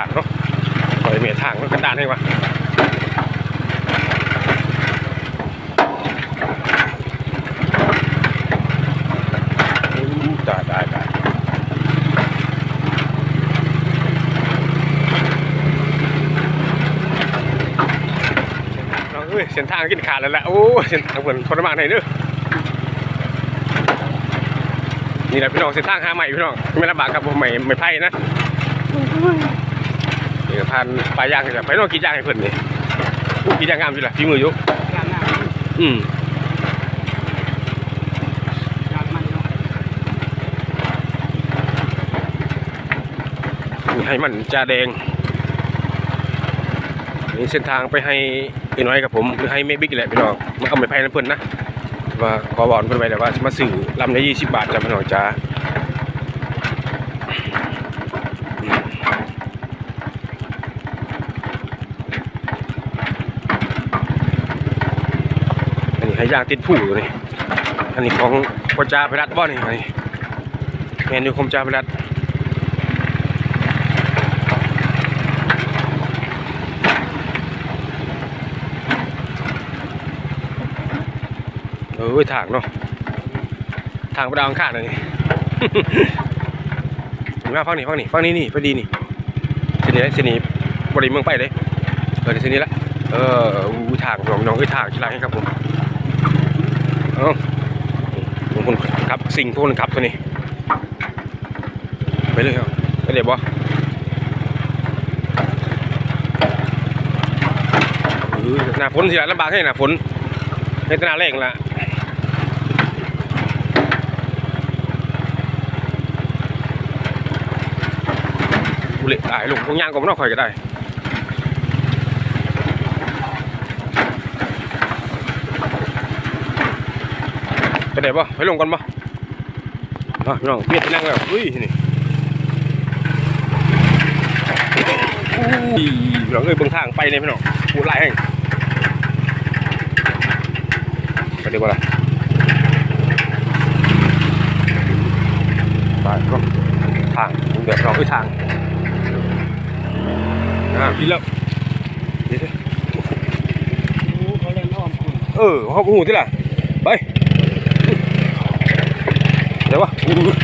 างเมียทางมันกระดานให้วะตายตายตายเฮ้ยเส้นทางกินขาดแล้วแหละโอ้เส้นทางเหมือนคนละมากไหนเด้อนี่แหละพี่น้องเส้นทางหาใหม่พี่น้องไม่ลำบากครับผมไม่ไม่ไพ่นะ นี่ก็พันปลายย่างกันจ้ะไปน้องกินย่างให้เพิ่นนี่อู้กินย่างงามอยู่ล่ะฝีมืออยู่งานหน้าอืมงามันเนาะนี่ให้มันจาแดงนี่เส้นทางไปให้ไอ้น้อยกับผมหรือให้เมบิ๊กแหละพี่น้องมันเอาไม่ไพ่นะเพิ่นนะว่าขอบอกเพิ่นไปแต่ว่ามาซื้อลำละยี่สิบบาทจ้ะพี่น้องจ้าอันนี้ให้ ย่างติดผู้นี่อันนี้ของพ่อจ้าพรัตบ่นี่อันนี้แมนอยู่คมจ้าพรัตเออทางเนาะทางไปดาวอังคารเลยนี่มาฟังนี่ฟังนี่ฟังนี่นี่พอดีนี่เส้นนี้เส้นนี้บริเมืองไปเลยเออเส้นนี้ละเอออู้ทางน้องน้องคือทางชิลาให้ครับผม เอ้าผมคนขับสิ่งพวกคนขับตัวนี้ ไปเลยเอาไปเลยบ่เอหน้าฝนสิละลำบากให้หน้าฝนในตนาแรงละบุเละตายลงตรงย่างก็ไม่ต้องคอยก็ได้ ไปไหนบ่ไปลงกันบ่มาพี่น้องเปลี่ยนที่นั่งแล้วอุ้ยนี่อุ้ยพี่น้องเอ้ยเบิ่งทางไปเลยพี่น้องปูไล่แห้งไปดี๋ยวบ่ล่ะไปก็ทางเดี๋ยวเราไปทางอ่าพี่เลิกเดี๋ยวเออเออเขาหูที่ล่ะไป เดี๋ยววะ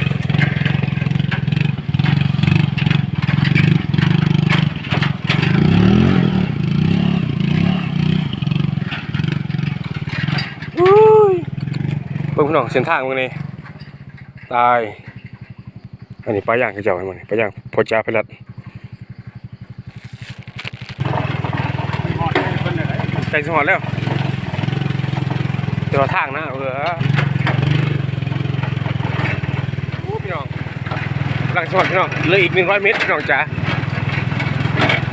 อู้หูอุ้ยเบิ่งพี่น้องเส้นทางมึงนี่ตาย อันนี้ปลาย่างเขาเจ้าให้มันปลาย่างพอจ้าพลัดใจสมอดแล้วเดี๋ยวทางนะเออโอ้พี่น้อง หลังสมอดพี่น้องเหลืออีกหนึ่งร้อยเมตรพี่น้องจ๋า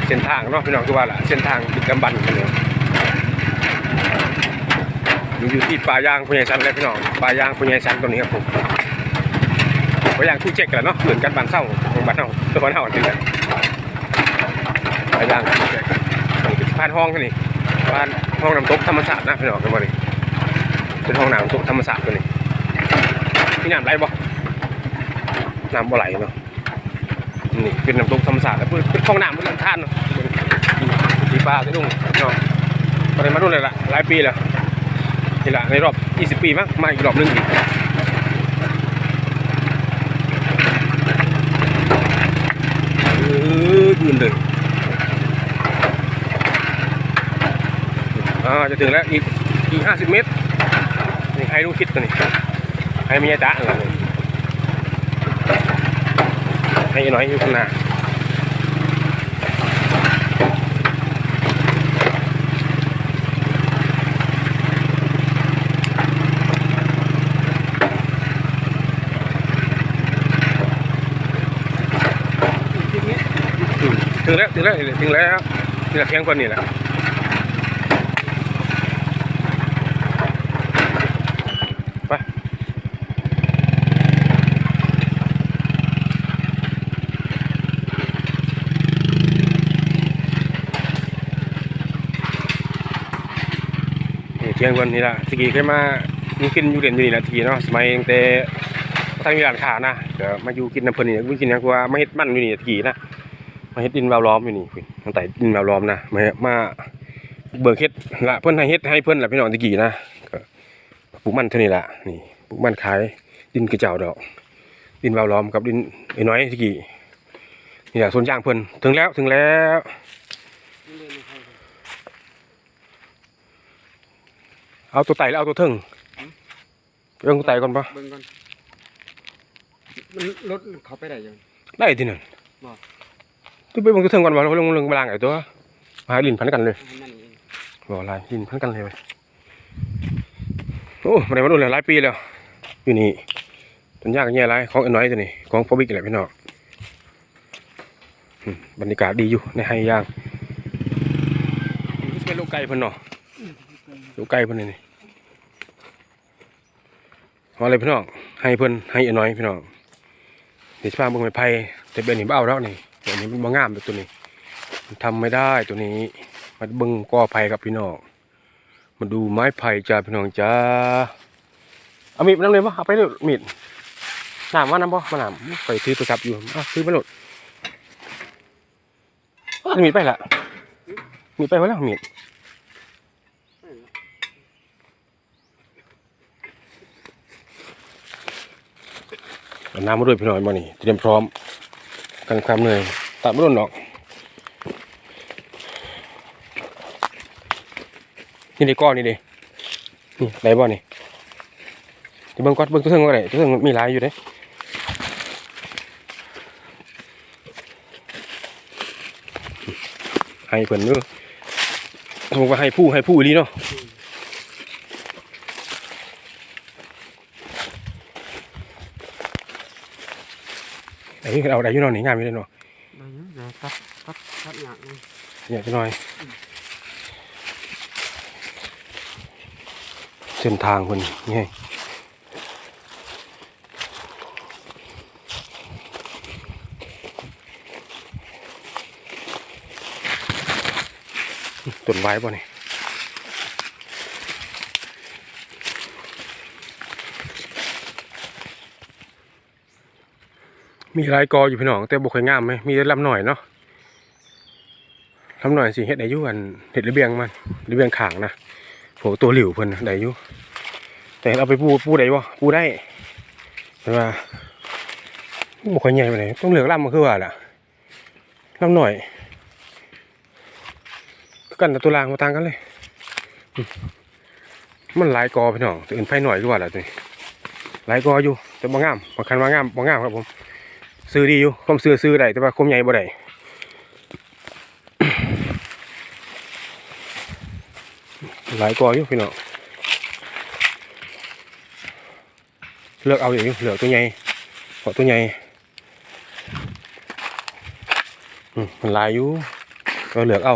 เส้นทางเนาะพี่น้องคือว่าล่ะเส้นทางดึกดำบรรพ์พี่น้องมันอยู่ที่ป่ายางพญายสันแล้วพี่น้องป่ายางพญายสันตรงนี้ครับผมป่ายางคู่เช็คกันเนาะเหมือนกันบานเศร้าของบ้านเฮาตัวบ้านเฮาจริงกันป่ายางคู่เช็คนี่เป็นผ่านห้องแค่นี้บ้านห้องน้ำตกธรรมศาสตร์นะพี่น้องกันบ่นี่เป็นห้องน้ำตกธรรมศาสตร์ตัวนี้มีน้ำไหลบ่ น้ำบ่ไหลเนาะนี่เป็นน้ำตกธรรมศาสตร์แล้วเป็นเป็นห้องน้ำเป็นลำธารเนาะสีฟ้าสีดุ้งเนาะตอนนี้มาดูเลยละหลายปีแล้วนี่ละในรอบ 20 ปีมั้งมาอีกรอบนึงอีกออยืนเลยอ่าจะถึงแล้วอีกอีกห้าสิบเมตรนี่ให้ลูกคิดตัวนี้ให้มียายตาอะไรนี่ ให้น้อยอยู่ข้างหน้าถึงแล้วถึงแล้วถึงแล้วนี่แหละเพียงคนนี่แหละ เที่ยงวันนี้ละตะกี้เคยมามีกินอยู่เด่นอยู่นี่ละทีเนาะสมัยตั้งแต่ทางมีร้านค้านะเดี๋ยวมาอยู่กินน้ำเพลินนี่มึงกินนะกว่ามาเฮ็ดมันอยู่นี่ตะกี้นะมาเฮ็ดดินแววล้อมอยู่นี่พี่ตั้งแต่ดินแววล้อมนะมามาเบิกเฮ็ดละเพิ่อนให้เฮ็ดให้เพิ่อนละพี่น้องตะกี้นะก็ปลูกมันเท่านี้ละนี่ปลูกมันขายดินกระเจ้าดอก ดินแววล้อมกับดินไอ้น้อยตะกี้นี่แหละสวนย่างเพิ่อนถึงแล้วถึงแล้ว นี่เลยนี่ใคร เอาตัวไต่แล้วเอาตัวเทิงเรื่องตัวไต่ก่อนปะเบิ่งก่อนมันรถเขาไปได้ยังได้ที่นั่นบ่ตัวไปเบิ่งตัวเทิงก่อนวะลงลงมาลางไอ้ตัวมาหาลินพันกันเลยให้มันเองบ่ลายลินพันกันเลยไปโอ้มาได้มาดูเลยหลายปีแล้วอยู่นี่ต้นยางกันแย่ไรของไอ้น้อยตัวนี้ของพ่อบิ๊กแหละพี่น้องอืมบรรยากาศดีอยู่ในไฮยางนี่เป็นลูกไก่เพิ่นเนาะ ลูกไก่เพิ่นนี่นี่เอาอะไรพี่น้องให้เพิ่อนให้อน้อยพี่น้องเดี๋ยวพาเบิ่งไม้ไผ่แต่เป็นนี่บ่เอาแล้วนี่ตัวนี้มันบ่งามตัวนี้ มันทำไม่ได้ตัวนี้มาเบิ่งก่อไผ่กับพี่น้องมาดูไม้ไผ่จ้าพี่น้องจ้าเอามีดนั่งเลยปะเอาไปเลยมีดหนามว่าน้ำบ่มาหนามไปถือโทรศัพท์อยู่อะถือไปหลดมีดไปละมีดไปไว้แล้วมีด เอาน้ำมาด้วยพี่น้องมานี่เตรียมพร้อมกันความเหนื่อยตัดไม่โดนหรอกนี่ดิก้อนนี่ดินี่ไหนบ่นี่เดี๋ยวเบิ่งก่อนเบิ่งตัวเทิงก็ได้ตัวเทิงมันมีหลายอยู่เด้ให้เพิ่นเด้อผมว่าให้ผู้ให้ผู้ดีเนาะ อ้นี่เอาได้อยู่เนาะนี่งามอยู่เลยเนาะได้ยังเดี๋ยวตัดตัดตัดหนักเลยอยากจะหน่อย เส้นทางคนนี่ต้นไม้ป่ะนี่ มีลายกออยู่พี่น้องแต่บุคอยงามไหมมีลำหน่อยเนาะทำหน่อยสิเฮ็ดได้อยู่อันเฮ็ดระเบียงมันระเบียงขางนะโหตัวหลิวเพิ่นได้อยู่แต่เอาไปปูปูได้บ่ปูได้แต่ว่าบ่ค่อยใหญ่ปานต้องเหลือกลำมันคือว่าล่ะลำหน่อยคือกันตัวลางบ่ต่างกันเลย มันหลายกอพี่น้องตัวอื่นไผหน่อยคือว่าล่ะตัวนี้หลายกออยู่แต่บ่งงามบ่คันว่างงามบ่งามครับผม ซื้อดีอยู่ความซื้อซื้อได้แต่ว่าความใหญ่บ่ได้หลายกออยู่พี่น้องเลือกเอาอย่างนี้เหลือตัวใหญ่ขอตัวใหญ่มันลายอยู่ก็เหลือกเอา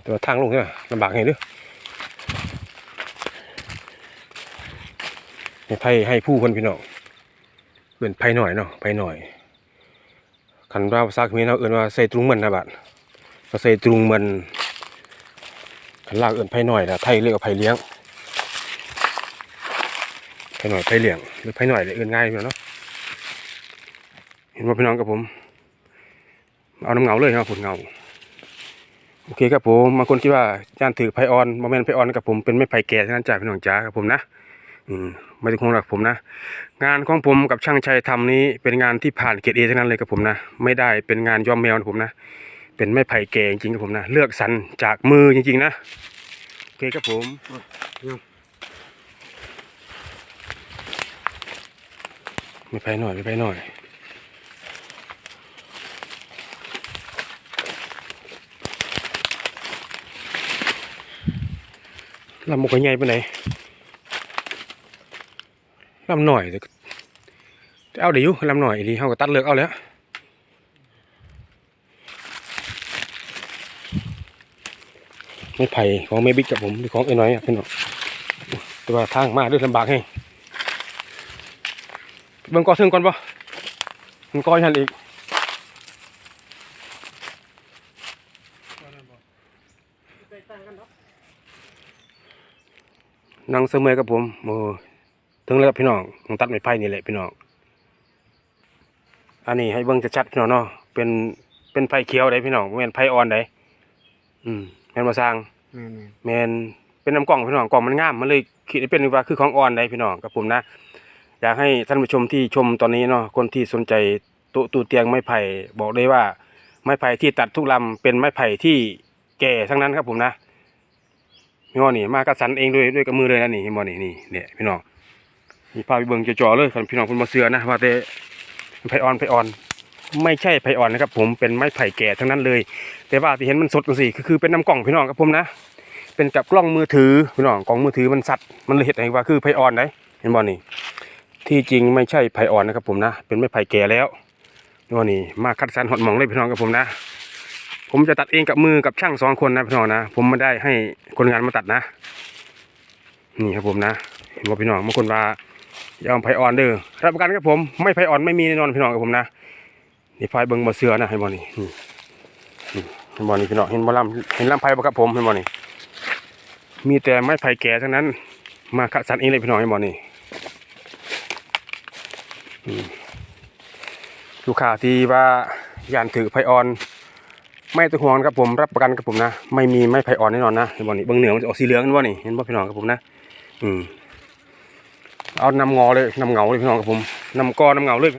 แต่ว่าทางลงเนี่ยลำบากไงด้อให้ไพ่ให้ผู้คนพี่น้อง เอื่นไพ่หน่อยเนาะไพ่หน่อยคันว่าภาษาเขมรเราเอื่นว่าใส่ตรุงมันนะบัดก็ใส่ตรุงมันขันลากเอินไผ่หน่อยนะไทยเรียกว่าไผ่เลี้ยงไผ่หน่อยไผ่เลี้ยงหรือไผ่หน่อยเลยเอินง่ายเนาะเห็นว่าพี่น้องกับผม เอาน้ำเงาเลยครับผลเงาโอเคครับผมบางคนคิดว่าย่านถือไผ่ออนโมเมนไผ่ออนกับผมเป็นไม่ไผ่แก่ฉะนั้นจ่ายพี่น้องจ้าครับผมนะ อืม ไม่ต้องห่วงหรอกผมนะ งานของผมกับช่างชัยทำนี้เป็นงานที่ผ่านเกรดเอทั้งนั้นเลยกับผมนะ ไม่ได้เป็นงานยอมแมวนะผมนะ เป็นไม้ไผ่แก่จริงๆครับผมนะ เลือกสรรจากมือจริงๆนะโอเคครับผมไม่ไผ่หน่อยไม่ไผ่หน่อยลำบกใหญ่ไปไหน ลำหน่อยเอาเดี๋ยวลำหน่อยดีเขาก็ตัดเลือกเอาแล้วไม่ไผ่ของไม่บิ๊กกับผมหรือของไอ้น้อยพี่น้องแต่ว่าทางมาด้วยลำบากให้เบิ่งกอซึ่งก่อนปะมันกอยันอีกนั่งเสมอกับผมโอ้ ถึงแล้วครับพี่น้องผมตัดไม้ไผ่นี่แหละพี่น้องอันนี้ให้เบิ่งชัดๆพี่น้องเนาะเป็นเป็นไผ่เขียวได้พี่น้องบ่แม่นไผ่อ่อนได้อืมแม่นบ่สร้างแม่นแม่นเป็นน้ำกล่องพี่น้องกล่องมันงามมันเลยคิดว่าเป็นว่าคือของอ่อนได้พี่น้องกับผมนะอยากให้ท่านผู้ชมที่ชมตอนนี้เนาะคนที่สนใจตุตูเตียงไม้ไผ่บอกเลยว่า ไม้ไผ่ที่ตัดทุกลำเป็นไม้ไผ่ที่แก่ทั้งนั้นครับผมนะพี่น้องนี่มากัดสันเองด้วยด้วยกับมือเลยนะนี่พี่น้องนี่นี่เนี่ยพี่น้อง มีพาไปเบิงจอๆเลยคันพี่น้องคนมาเสือนะว่าแต่ไผ่อ่อนไผ่อ่อน ไม่ใช่ไผ่อ่อนนะครับ ผมเป็นไม้ไผ่แก่ทั้งนั้นเลย แต่ว่าที่เห็นมันสดจังซี่ก็คือเป็นน้ำกล่องพี่น้องครับผมนะเป็นกับกล้องมือถือพี่น้องกล้องมือถือมันสัตว์มันเลยเห็นให้ว่าคือไผ่อ่อนได้เห็นบ่นี่ที่จริงไม่ใช่ไผ่อ่อนนะครับ ผมนะ เป็นไม้ไผ่แก่แล้วนี่ว่านี่มาคัดสรรหดหมองเลยพี่น้องกับผมนะ ผมจะตัดเองกับมือกับช่างสองคนนะพี่น้องนะผมไม่ได้ให้คนงานมาตัดนะ นี่ครับผมนะเห็นว่าพี่น้องบางคนว่า ยอาไผ่อ่อนเด้อรับประกันครับผม ไม่ไผ่อ่อนไม่มีแน่นอนพี่น้องกับผมนะนี่ไฟเบิ่งบ่เสือนะเห็นบ่นี่เห็นบ่นี่พี่น้องเห็นบ่ลำเห็นลำไผ่บ่ครับผมเห็นบ่นี่มีแต่ไม้ไผ่แก่ทั้งนั้น มาคัดสรรเองเลยพี่น้องเห็นบ่นี่ลูกค้าที่ว่ายานถือไผ่อ่อน ไม่ต้องห่วงครับผมรับประกันครับผมนะ ไม่มีไม้ไผ่อ่อนแน่นอนนะเห็นบ่นี่เบื้งเหนือมันจะออกสีเหลืองเห็นบ่นี่เห็นบ่พี่น้องครับผมนะ อืม เอานำงอเลยนำเงาเลยพี่น้องครับผมนำกอนำเงาเลย